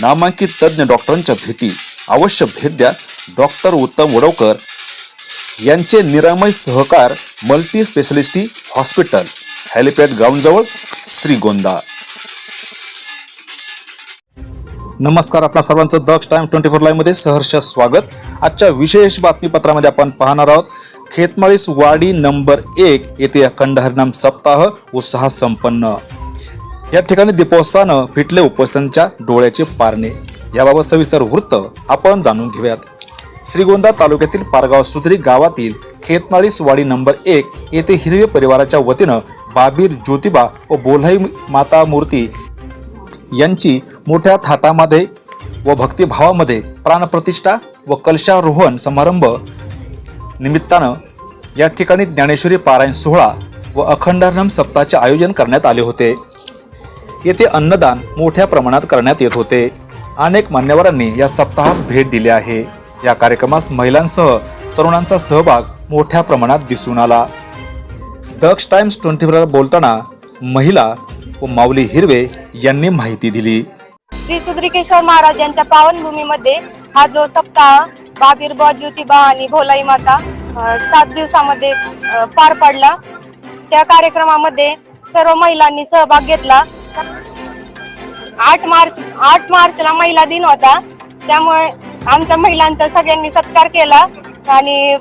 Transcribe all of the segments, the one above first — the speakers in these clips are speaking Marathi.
नामांकित तज्ज्ञ डॉक्टरांच्या भेटी. अवश्य भेट द्या. डॉक्टर उत्तम वडवकर यांचे Niramay Sahakar multi speciality hospital helipad ग्राउंडजवळ Shrigonda नमस्कार आपल्या सर्वांचं दक्ष टाइम ट्वेंटी फोर लाईव्हमध्ये सहर्ष स्वागत. आजच्या विशेष बातमीपत्रामध्ये आपण पाहणार आहोत खेतमाळीस वाडी नंबर एक येथे अखंड हरिनाम सप्ताह उत्साह संपन्न. या ठिकाणी दीपोत्सवानं फिटले उपस्थितांच्या डोळ्याचे पारणे. याबाबत सविस्तर वृत्त आपण जाणून घेऊयात. श्रीगोंदा तालुक्यातील पारगाव सुधरी गावातील खेतमाळीस वाडी नंबर एक येथे हिरवे परिवाराच्या वतीनं बाबीर ज्योतिबा व बोल्हाई माता मूर्ती यांची मोठ्या थाटामध्ये व भक्तिभावामध्ये प्राणप्रतिष्ठा व कलशारोहण समारंभ निमित्तानं या ठिकाणी ज्ञानेश्वरी पारायण सोहळा व अखंडारनम सप्ताहाचे आयोजन करण्यात आले होते. येथे अन्नदान मोठ्या प्रमाणात करण्यात येत होते. अनेक मान्यवरांनी या सप्ताहास भेट दिली आहे. या कार्यक्रमास महिलांसह तरुणांचा सहभाग मोठ्या प्रमाणात दिसून आला. दक्ष टाइम्स ट्वेंटी फोर बोलताना महिला व माऊली हिरवे यांनी माहिती दिली. श्री सुद्रिकेश्वर महाराज यांच्या पावनभूमीमध्ये हा जो सप्ताह बाबीरबा ज्योतिबा आणि भोलाई माता अ, सात दिवसामध्ये अ, पार पडला. त्या कार्यक्रमामध्ये सर्व महिलांनी सहभाग घेतला. आठ मार्च आठ मार्चला महिला दिन होता. त्यामुळे आमच्या महिलांचा सगळ्यांनी सत्कार केला आणि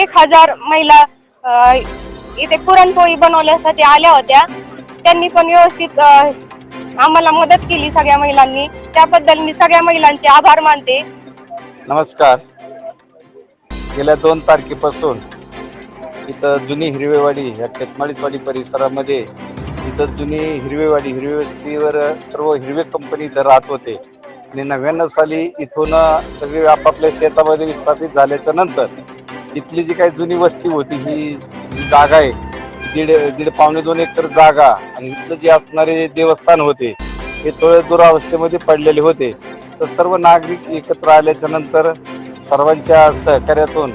एक हजार महिला इथे पुरणपोळी बनवण्यासाठी आल्या होत्या. त्यांनी पण व्यवस्थित आम्हाला मदत केली सगळ्या महिलांनी. त्याबद्दल मी सगळ्या महिलांचे आभार मानते. नमस्कार. गेल्या दोन तारखेपासून इथं जुनी हिरवेवाडी या खेतमाळीवाडी परिसरामध्ये तिथं जुनी हिरवेवाडी हिरवे वस्तीवर सर्व हिरवे कंपनी इथं राहत होते. आणि नव्याण्णव साली इथून सगळे आपापल्या शेतामध्ये विस्थापित झाल्याच्यानंतर इथली जी काही जुनी वस्ती होती ही जागा आहे दीड दीड पावणे दोन एकर जागा आणि इथलं जे असणारे देवस्थान होते हे थोडे दुरावस्थेमध्ये पडलेले होते. तर सर्व नागरिक एकत्र आल्याच्यानंतर सर्वांच्या सहकार्यातून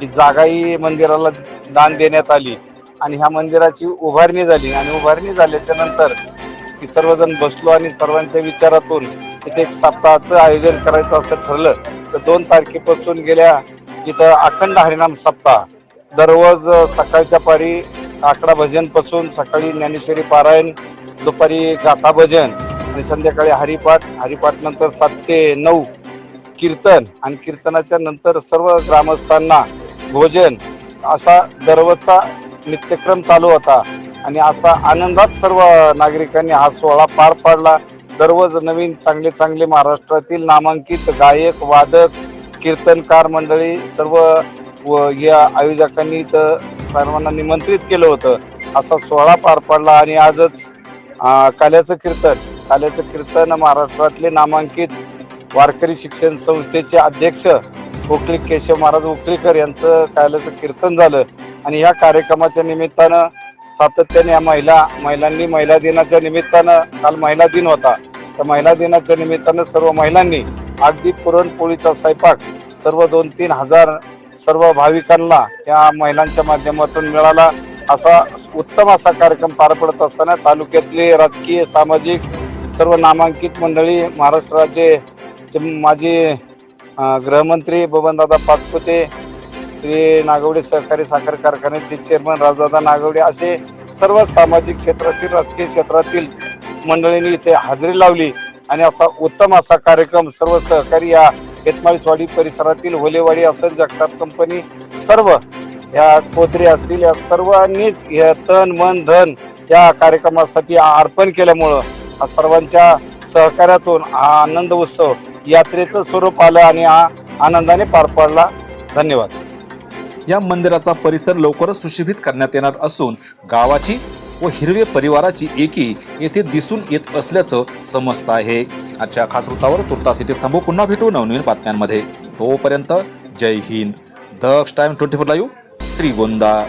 ही जागाही मंदिराला दान देण्यात आली. आणि ह्या मंदिराची उभारणी झाली. आणि उभारणी झाल्याच्यानंतर की सर्वजण बसलो आणि सर्वांच्या विचारातून इथे एक सप्ताहाचं आयोजन करायचं असं ठरलं. तर दोन तारखेपासून गेल्या तिथं अखंड हरिनाम सप्ताह. दररोज सकाळच्या पारी आकडा भजनपासून सकाळी ज्ञानेश्वरी पारायण दुपारी गाथा भजन आणि संध्याकाळी हरिपाठ. हरिपाठ नंतर सात ते नऊ कीर्तन आणि कीर्तनाच्या नंतर सर्व ग्रामस्थांना भोजन असा दररोजचा नित्यक्रम चालू होता. आणि आता आनंदात सर्व नागरिकांनी हा सोहळा पार पाडला. दररोज नवीन चांगले चांगले महाराष्ट्रातील नामांकित गायक वादक कीर्तनकार मंडळी सर्व व या आयोजकांनी इथं सर्वांना निमंत्रित केलं होतं. असा सोहळा पार पडला आणि आजच काल्याचं कीर्तन काल्याचं कीर्तन महाराष्ट्रातले नामांकित वारकरी शिक्षण संस्थेचे अध्यक्ष उकली केशव महाराज उकलीकर यांचं काल्याचं कीर्तन झालं. आणि या कार्यक्रमाच्या निमित्तानं सातत्याने या महिला महिलांनी महिला दिनाच्या निमित्तानं काल महिला दिन होता. तर महिला दिनाच्या निमित्तानं सर्व महिलांनी अगदी पुरणपोळीचा स्वयंपाक सर्व दोन तीन हजार सर्व भाविकांना या महिलांच्या माध्यमातून मिळाला. असा उत्तम असा कार्यक्रम पार पडत असताना तालुक्यातले राजकीय सामाजिक सर्व नामांकित मंडळी महाराष्ट्र राज्य माजी गृहमंत्री बबनदादा पाचपुते श्री नागवडे सहकारी साखर कारखान्याचे चेअरमन राजदादा नागवडे असे सर्व सामाजिक क्षेत्रातील राजकीय क्षेत्रातील मंडळींनी इथे हजेरी लावली. आणि असा उत्तम असा कार्यक्रम सर्व सहकारी या हेतमाळीसवाडी परिसरातील होलेवाडी असेल जगताप कंपनी सर्व या कोथरी असतील या सर्वांनीच या तन मन धन या कार्यक्रमासाठी अर्पण केल्यामुळं सर्वांच्या सहकार्यातून हा आनंद उत्सव यात्रेचं स्वरूप आलं आणि हा आनंदाने पार पडला. धन्यवाद. या मंदिराचा परिसर लवकरच सुशोभित करण्यात येणार असून गावाची व हिरवे परिवाराची एकी येथे दिसून येत असल्याचं समजतं आहे. आजच्या खास वृत्तावर तुर्तास इथेच थांबू. पुन्हा भेटू नवनवीन बातम्यांमध्ये. तोपर्यंत जय Hind. Daksh time twenty four live Shrigonda.